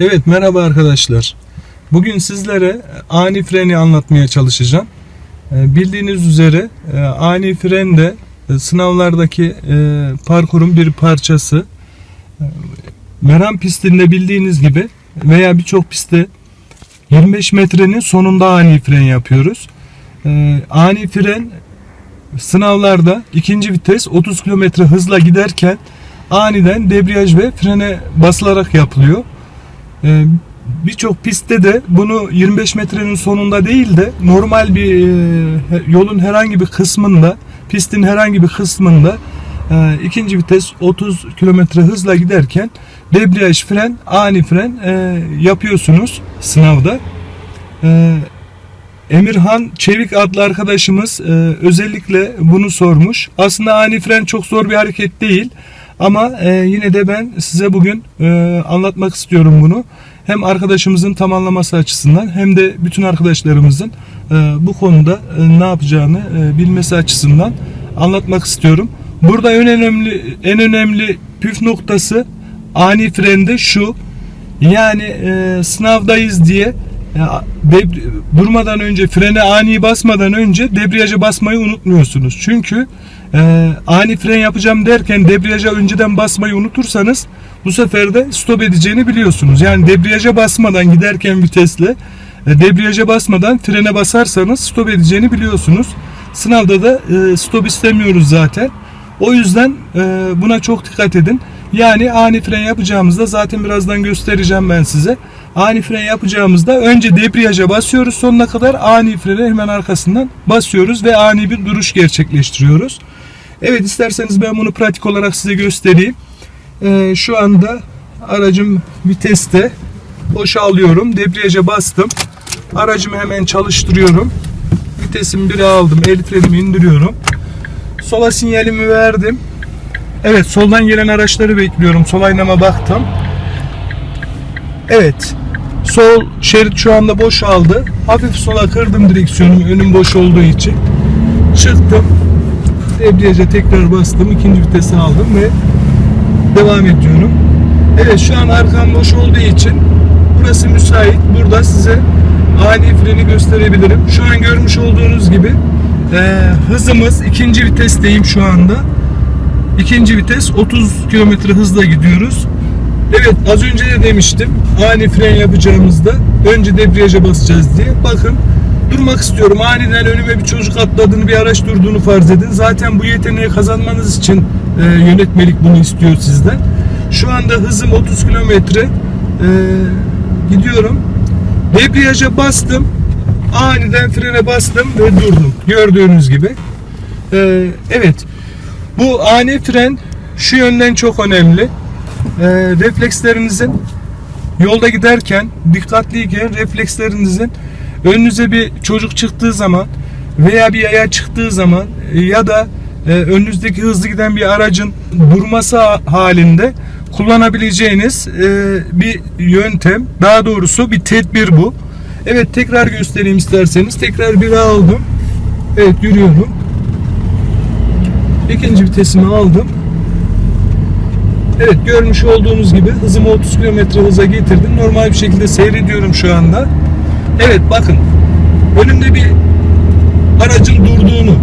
Evet merhaba arkadaşlar. Bugün sizlere ani freni anlatmaya çalışacağım. Ee, Bildiğiniz üzere e, ani fren de e, sınavlardaki e, parkurun bir parçası. E, Meram pistinde bildiğiniz gibi veya birçok pistte 25 metrenin sonunda ani fren yapıyoruz. E, Ani fren sınavlarda ikinci vites 30 km hızla giderken aniden debriyaj ve frene basılarak yapılıyor. Ee, Birçok pistte de bunu 25 metrenin sonunda değil de normal bir e, yolun herhangi bir kısmında, pistin herhangi bir kısmında e, ikinci vites 30 kilometre hızla giderken debriyaj fren, ani fren e, yapıyorsunuz sınavda. E, Emirhan Çevik adlı arkadaşımız e, özellikle bunu sormuş. Aslında ani fren çok zor bir hareket değil. Ama e, yine de ben size bugün e, anlatmak istiyorum bunu. Hem arkadaşımızın tamamlaması açısından hem de bütün arkadaşlarımızın e, bu konuda e, ne yapacağını e, bilmesi açısından anlatmak istiyorum. Burada en önemli en önemli püf noktası ani frende şu. Yani e, sınavdayız diye ya, deb- durmadan önce frene ani basmadan önce debriyaja basmayı unutmuyorsunuz. Çünkü e, ani fren yapacağım derken debriyaja önceden basmayı unutursanız bu sefer de stop edeceğini biliyorsunuz. Yani debriyaja basmadan giderken vitesle e, debriyaja basmadan frene basarsanız stop edeceğini biliyorsunuz. Sınavda da e, stop istemiyoruz zaten. O yüzden e, buna çok dikkat edin. Yani ani fren yapacağımızda zaten birazdan göstereceğim ben size. Ani fren yapacağımızda önce debriyaja basıyoruz sonuna kadar ani frene hemen arkasından basıyoruz ve ani bir duruş gerçekleştiriyoruz. Evet isterseniz ben bunu pratik olarak size göstereyim. E, şu anda aracım viteste boşalıyorum. Debriyaja bastım. Aracımı hemen çalıştırıyorum. Vitesimi 1'e aldım. El frenimi indiriyorum. Sola sinyalimi verdim. Evet soldan gelen araçları bekliyorum. Sol aynama baktım. Evet. Sol şerit şu anda boşaldı. Hafif sola kırdım direksiyonumu önüm boş olduğu için. Çıktım. Debriyaja tekrar bastım. ikinci vitesi aldım ve devam ediyorum. Evet şu an arkam boş olduğu için burası müsait. Burada size ani freni gösterebilirim. Şu an görmüş olduğunuz gibi e, hızımız ikinci vitesteyim şu anda. İkinci vites 30 km hızla gidiyoruz. Evet az önce de demiştim ani fren yapacağımızda önce debriyaja basacağız diye. Bakın durmak istiyorum. Aniden önüme bir çocuk atladığını bir araç durduğunu farz edin. Zaten bu yeteneği kazanmanız için e, yönetmelik bunu istiyor sizden. Şu anda hızım 30 kilometre e, gidiyorum. Debriyaja bastım. Aniden frene bastım ve durdum. Gördüğünüz gibi. E, evet. Bu ani fren şu yönden çok önemli. E, reflekslerinizin yolda giderken dikkatliyken reflekslerinizin önünüze bir çocuk çıktığı zaman veya bir yaya çıktığı zaman e, ya da e, önünüzdeki hızlı giden bir aracın durması ha- halinde kullanabileceğiniz e, bir yöntem. Daha doğrusu bir tedbir bu. Evet tekrar göstereyim isterseniz. Tekrar bir aldım. Evet yürüyorum. İkinci vitesimi aldım. Evet görmüş olduğunuz gibi hızımı 30 km hıza getirdim. Normal bir şekilde seyrediyorum şu anda. Evet bakın önümde bir aracın durduğunu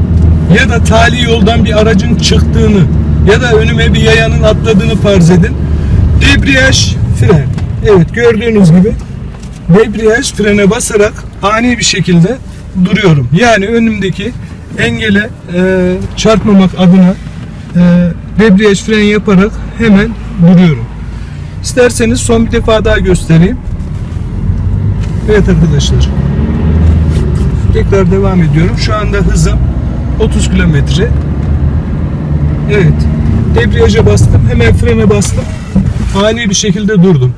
ya da tali yoldan bir aracın çıktığını ya da önüme bir yayanın atladığını farz edin. Debriyaj fren. Evet gördüğünüz gibi debriyaj frene basarak ani bir şekilde duruyorum. Yani önümdeki engele e, çarpmamak adına e, debriyaj fren yaparak hemen duruyorum. İsterseniz son bir defa daha göstereyim. Evet arkadaşlar. Tekrar devam ediyorum. Şu anda hızım 30 kilometre. Evet. Debriyaja bastım. Hemen frene bastım. Ani bir şekilde durdum.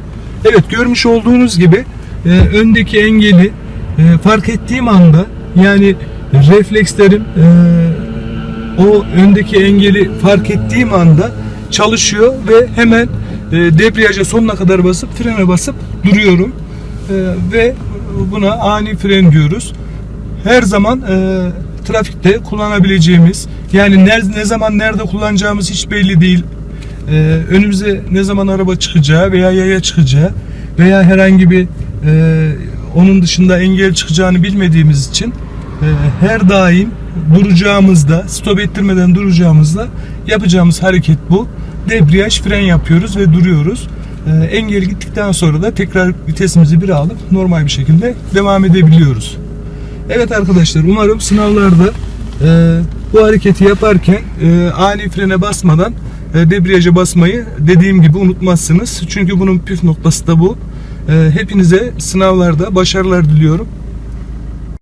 Evet görmüş olduğunuz gibi e, öndeki engeli e, fark ettiğim anda yani reflekslerim e, o öndeki engeli fark ettiğim anda çalışıyor ve hemen e, debriyaja sonuna kadar basıp frene basıp duruyorum. E, ve buna ani fren diyoruz. Her zaman e, trafikte kullanabileceğimiz yani ne, ne zaman nerede kullanacağımız hiç belli değil. E, önümüze ne zaman araba çıkacağı veya yaya çıkacağı veya herhangi bir e, onun dışında engel çıkacağını bilmediğimiz için e, her daim duracağımızda, stop ettirmeden duracağımızda yapacağımız hareket bu. Debriyaj, fren yapıyoruz ve duruyoruz. E, engel gittikten sonra da tekrar vitesimizi bir alıp normal bir şekilde devam edebiliyoruz. Evet arkadaşlar umarım sınavlarda e, bu hareketi yaparken e, ani frene basmadan e, debriyaja basmayı dediğim gibi unutmazsınız. Çünkü bunun püf noktası da bu. E, hepinize sınavlarda başarılar diliyorum.